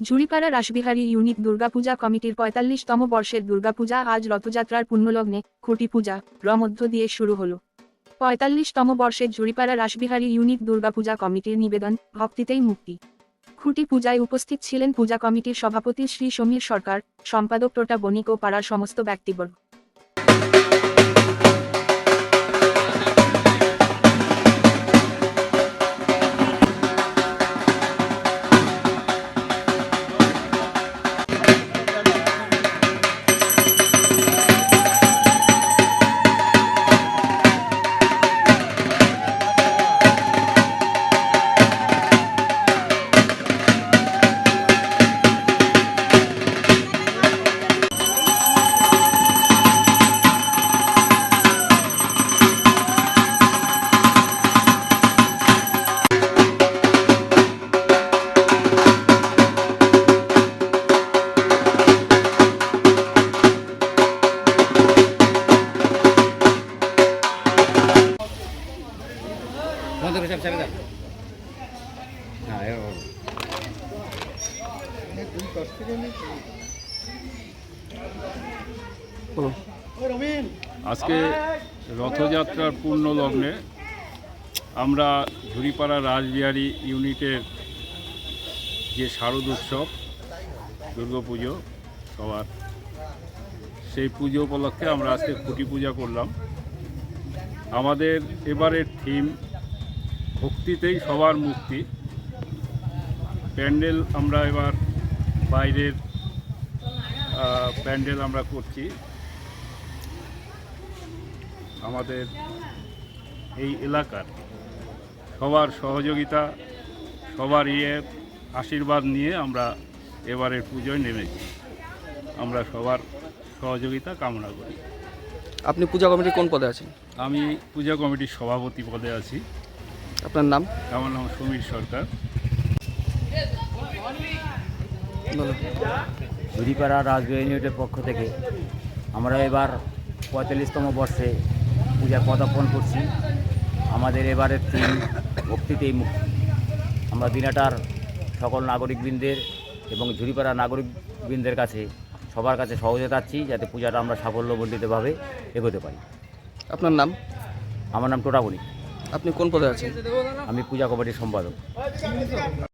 Jhuripara Rashbehari unit Durga Puja কমিটির পঁয়তাল্লিশতম বর্ষের দুর্গাপূজা আজ রথযাত্রার পুণ্যলগ্নে খুঁটি পূজা র মধ্য দিয়ে শুরু হলো। পঁয়তাল্লিশতম বর্ষের ঝুড়িপাড়া রাসবিহারী ইউনিট দুর্গাপূজা কমিটির নিবেদন, ভক্তিতেই মুক্তি। খুঁটি পূজায় উপস্থিত ছিলেন পূজা কমিটির সভাপতি শ্রী সমীর সরকার, সম্পাদক টোটা বণিক ও পাড়ার সমস্ত ব্যক্তিবর্গ। দাও। হ্যাঁ বলো। আজকে রথযাত্রার পূর্ণ লগ্নে আমরা ঝুড়িপাড়া রাসবিহারী ইউনিটের যে শারদ উৎসব দুর্গাপুজো সবার, সেই পুজো উপলক্ষে আমরা আজকে খুঁটি পূজা করলাম। আমাদের এবারের থিম ভক্তিতেই সবার মুক্তি। প্যান্ডেল আমরা এবার বাইরের প্যান্ডেল আমরা করছি। আমাদের এই এলাকার সবার সহযোগিতা সবার ইয়ে আশীর্বাদ নিয়ে আমরা এবারের পুজোয় নেমেছি। আমরা সবার সহযোগিতা কামনা করি। আপনি পূজা কমিটির কোন পদে আছেন? আমি পূজা কমিটির সভাপতি পদে আছি। আপনার নাম? আমার নাম সমীর সরকার ঝুড়িপাড়া ইউনিটের পক্ষ থেকে আমরা এবার পঁয়তাল্লিশতম বর্ষে পূজা পদার্পণ করছি। আমাদের এবারের থিম ভক্তিতেই মুক্তি আমরা দিনাটার সকল নাগরিকবৃন্দের এবং ঝুড়িপাড়া নাগরিকবৃন্দের কাছে সবার কাছে সহজে চাচ্ছি যাতে পূজাটা আমরা সাফল্যমণ্ডিতভাবে এগোতে পারি। আপনার নাম? আমার নাম টোটাবণি। আপনি কোন পদে আছেন? আমি পূজা কমিটির সম্পাদক।